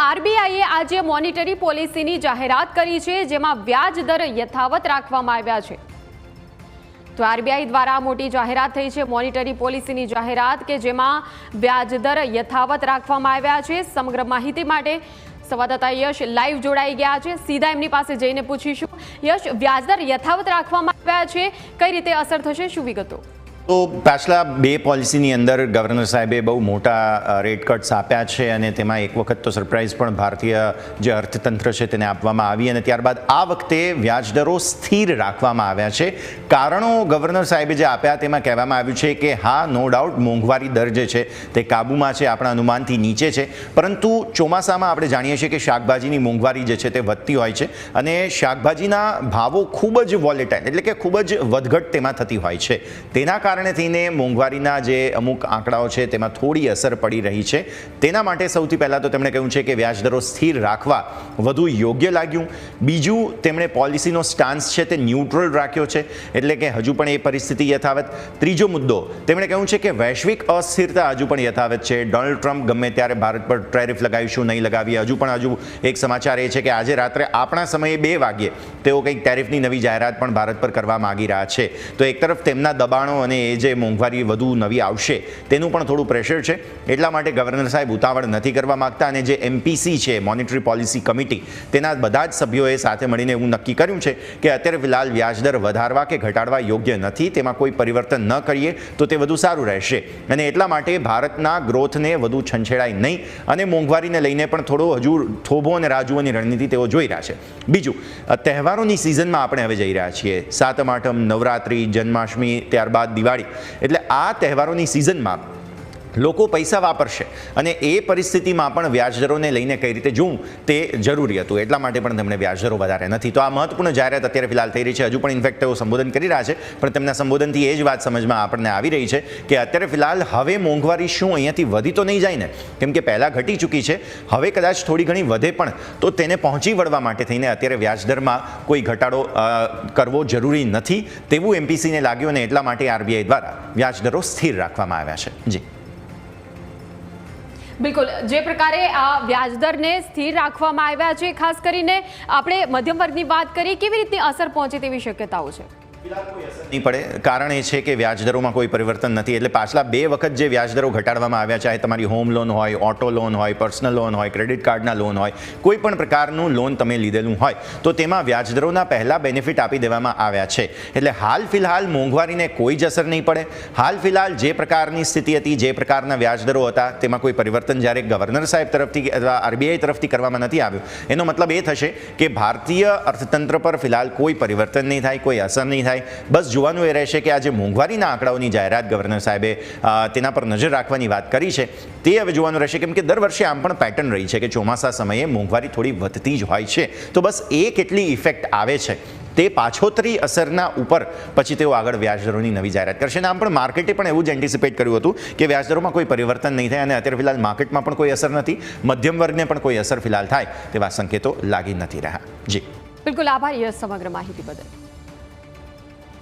આરબીઆઈએ આજે મોનિટરી પોલિસીની જાહેરાત કરી છે, જેમાં વ્યાજ દર યથાવત રાખવામાં આવ્યા છે. તો આરબીઆઈ દ્વારા મોટી જાહેરાત થઈ છે, મોનિટરી પોલિસીની જાહેરાત કે જેમાં વ્યાજ દર યથાવત રાખવામાં આવ્યા છે. સમગ્ર માહિતી માટે સંવાદદાતા યશ લાઈવ જોડાઈ ગયા છે. સીધા એમની પાસે જઈને પૂછીશું. યશ વ્યાજદર યથાવત રાખવામાં આવ્યા છે. કઈ રીતે અસર થશે? શું વિગતો? તો પાછલા બે પોલિસીની અંદર ગવર્નર સાહેબે બહુ મોટા રેટ કટ્સ આપ્યા છે અને તેમાં એક વખત તો સરપ્રાઇઝ પણ ભારતીય જે અર્થતંત્ર છે તેને આપવામાં આવી અને ત્યારબાદ આ વખતે વ્યાજદરો સ્થિર રાખવામાં આવ્યા છે. કારણો ગવર્નર સાહેબે જે આપ્યા તેમાં કહેવામાં આવ્યું છે કે હા નો ડાઉટ મોંઘવારી દર જે છે તે કાબૂમાં છે, આપણા અનુમાનથી નીચે છે. પરંતુ ચોમાસામાં આપણે જાણીએ છીએ કે શાકભાજીની મોંઘવારી જે છે તે વધતી હોય છે અને શાકભાજીના ભાવો ખૂબ જ વોલેટાઇલ એટલે કે ખૂબ જ વધઘટ તેમાં થતી હોય છે. તેના કારણે થઈને મોંઘવારીના જે અમુક આંકડાઓ છે, તેમાં થોડી અસર પડી રહી છે. તેના માટે સૌથી પહેલાં તો તેમણે કહ્યું છે કે વ્યાજદરો સ્થિર રાખવા વધુ યોગ્ય લાગ્યું. બીજું, તેમણે પોલિસીનો સ્ટાન્સ છે તે ન્યુટ્રલ રાખ્યો છે, એટલે કે હજુ પણ એ પરિસ્થિતિ યથાવત. ત્રીજો મુદ્દો, તેમણે કહ્યું છે કે વૈશ્વિક અસ્થિરતા હજુ પણ યથાવત છે. ડોનાલ્ડ ટ્રમ્પ ગમે ત્યારે ભારત પર ટેરિફ લગાવીશું, નહીં લગાવીએ, હજુ પણ હજુ એક સમાચાર એ છે કે આજે રાત્રે આપણા સમયે બે વાગ્યે તેઓ કંઈક ટેરિફની નવી જાહેરાત પણ ભારત પર કરવા માગી રહ્યા છે. તો એક તરફ તેમના દબાણો અને એ જે મોંઘવારી વધુ નવી આવશે, તેનું પણ થોડું પ્રેશર છે. એટલા માટે ગવર્નર સાહેબ ઉતાવળ નથી કરવા માગતા અને જે એમપીસી છે મોનિટરી પોલિસી કમિટી તેના બધા જ સભ્યોએ સાથે મળીને એવું નક્કી કર્યું છે કે અત્યારે ફિલહાલ વ્યાજદર વધારવા કે ઘટાડવા યોગ્ય નથી, તેમાં કોઈ પરિવર્તન ન કરીએ, તો તે વધુ સારું રહેશે. અને એટલા માટે ભારતના ગ્રોથને વધુ છંછેડાય નહીં અને મોંઘવારીને લઈને પણ થોડો હજુ થોભો અને રાજુઓની રણનીતિ તેઓ જોઈ રહ્યા છે. બીજું તહેવારોની સિઝનમાં આપણે હવે જઈ રહ્યા છીએ. સાતમ, આઠમ, નવરાત્રિ, જન્માષ્ટમી, ત્યારબાદ દિવાળી એટલે આ તહેવારોની સિઝનમાં લોકો પૈસા વાપરશે. અને એ પરિસ્થિતિમાં પણ વ્યાજદરોને લઈને કઈ રીતે જોવું તે જરૂરી હતું. એટલા માટે પણ તેમણે વ્યાજદરો વધારે નથી. તો આ મહત્વપૂર્ણ જાહેરાત અત્યારે ફિલહાલ થઈ રહી છે. હજુ પણ ઇન્ફેક્ટ તેઓ સંબોધન કરી રહ્યા છે. પણ તેમના સંબોધનથી એ જ વાત સમજમાં આપણને આવી રહી છે કે અત્યારે ફિલહાલ હવે મોંઘવારી શું અહીંયાથી વધી તો નહીં જાય ને? કેમ કે પહેલાં ઘટી ચૂકી છે. હવે કદાચ થોડી ઘણી વધે પણ તો તેને પહોંચી વળવા માટે થઈને અત્યારે વ્યાજદરમાં કોઈ ઘટાડો કરવો જરૂરી નથી. તેવું એમપીસીને લાગ્યું અને એટલા માટે આરબીઆઈ દ્વારા વ્યાજદરો સ્થિર રાખવામાં આવ્યા છે. જી. બિલકુલ. જે પ્રકારે આ વ્યાજદરને સ્થિર રાખવામાં આવ્યા છે, ખાસ કરીને આપણે મધ્યમ વર્ગની વાત કરી કેવી રીતની અસર પહોંચે તેવી શક્યતાઓ છે? નહીં પડે. કારણ એ છે કે વ્યાજદરોમાં કોઈ પરિવર્તન નથી. એટલે પાછલા બે વખત જે વ્યાજદરો ઘટાડવામાં આવ્યા ચાહે તમારી હોમ લોન હોય ઓટો લોન હોય પર્સનલ લોન હોય ક્રેડિટ કાર્ડના લોન હોય, કોઈ પણ પ્રકારનું લોન તમે લીધેલું હોય, તો તેમાં વ્યાજદરોના પહેલાં બેનિફિટ આપી દેવામાં આવ્યા છે. એટલે હાલ ફિલહાલ મોંઘવારીને કોઈ જ અસર નહીં પડે. હાલ ફિલહાલ જે પ્રકારની સ્થિતિ હતી, જે પ્રકારના વ્યાજદરો હતા, તેમાં કોઈ પરિવર્તન જ્યારે ગવર્નર સાહેબ તરફથી અથવા આરબીઆઈ તરફથી કરવામાં નથી આવ્યું. એનો મતલબ એ થશે કે ભારતીય અર્થતંત્ર પર ફિલહાલ કોઈ પરિવર્તન નહીં થાય, કોઈ અસર નહીં થાય. બસ જોવાનું એ રહેશે કે આ જે મોંઘવારીના આંકડાઓની જાહેરાત ગવર્નર સાહેબે તેના પર નજર રાખવાની વાત કરી છે. તે હવે જોવાનું રહેશે કેમ કે દર વર્ષે આમ પણ પેટર્ન રહી છે કે ચોમાસા સમયે મોંઘવારી થોડી વધતી જ હોય છે. તો બસ એ કેટલી ઇફેક્ટ આવે છે? તે પાછોતરી અસરના ઉપર પછી તેઓ આગળ વ્યાજદરોની નવી જાહેરાત કરશે. અને આમ પણ માર્કેટે પણ એવું જ એન્ટિસિપેટ કર્યું હતું કે વ્યાજદરોમાં કોઈ પરિવર્તન નહીં થાય અને અત્યારે ફિલહાલ માર્કેટમાં પણ કોઈ અસર નથી. મધ્યમ વર્ગને પણ કોઈ અસર ફિલહાલ થાય તેવા સંકેતો લાગી નથી રહ્યા. જી. બિલકુલ આભાર સમગ્ર માહિતી બદલ.